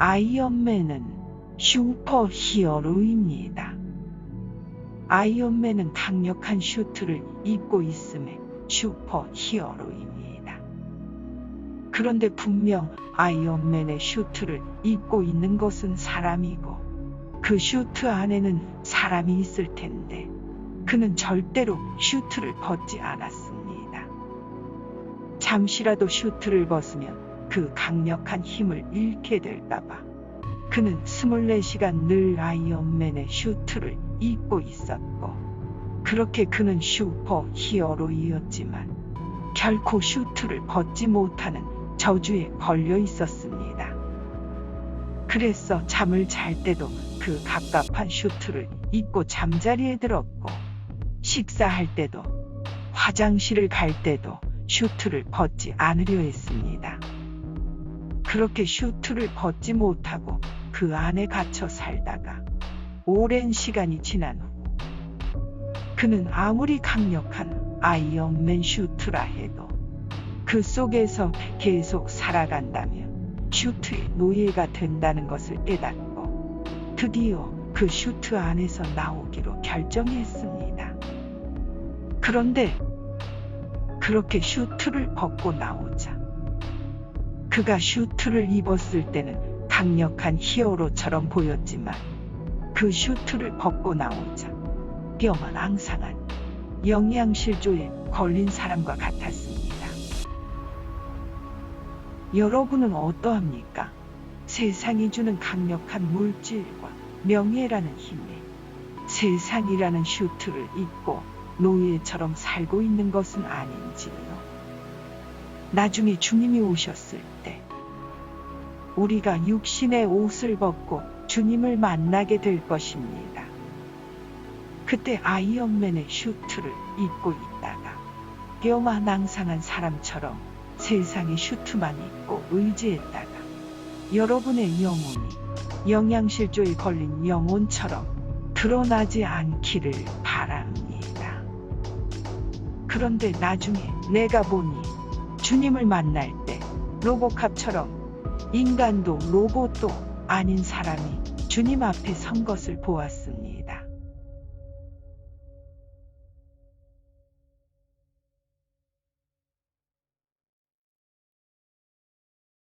아이언맨은 슈퍼 히어로입니다. 아이언맨은 강력한 슈트를 입고 있음에 슈퍼 히어로입니다. 그런데 분명 아이언맨의 슈트를 입고 있는 것은 사람이고 그 슈트 안에는 사람이 있을 텐데 그는 절대로 슈트를 벗지 않았습니다. 잠시라도 슈트를 벗으면 그 강력한 힘을 잃게 될까봐 그는 24시간 늘 아이언맨의 슈트를 입고 있었고 그렇게 그는 슈퍼 히어로이었지만 결코 슈트를 벗지 못하는 저주에 걸려 있었습니다. 그래서 잠을 잘 때도 그 갑갑한 슈트를 입고 잠자리에 들었고 식사할 때도 화장실을 갈 때도 슈트를 벗지 않으려 했습니다. 그렇게 슈트를 벗지 못하고 그 안에 갇혀 살다가 오랜 시간이 지난 후 그는 아무리 강력한 아이언맨 슈트라 해도 그 속에서 계속 살아간다면 슈트의 노예가 된다는 것을 깨닫고 드디어 그 슈트 안에서 나오기로 결정했습니다. 그런데 그렇게 슈트를 벗고 나오자 그가 슈트를 입었을 때는 강력한 히어로처럼 보였지만 그 슈트를 벗고 나오자 뼈만 앙상한 영양실조에 걸린 사람과 같았습니다. 여러분은 어떠합니까? 세상이 주는 강력한 물질과 명예라는 힘에 세상이라는 슈트를 입고 노예처럼 살고 있는 것은 아닌지요. 나중에 주님이 오셨을 때 우리가 육신의 옷을 벗고 주님을 만나게 될 것입니다. 그때 아이언맨의 슈트를 입고 있다가 뼈만 낭상한 사람처럼 세상에 슈트만 입고 의지했다가 여러분의 영혼이 영양실조에 걸린 영혼처럼 드러나지 않기를 바랍니다. 그런데 나중에 내가 보니 주님을 만날 때 로보캅처럼 인간도 로봇도 아닌 사람이 주님 앞에 선 것을 보았습니다.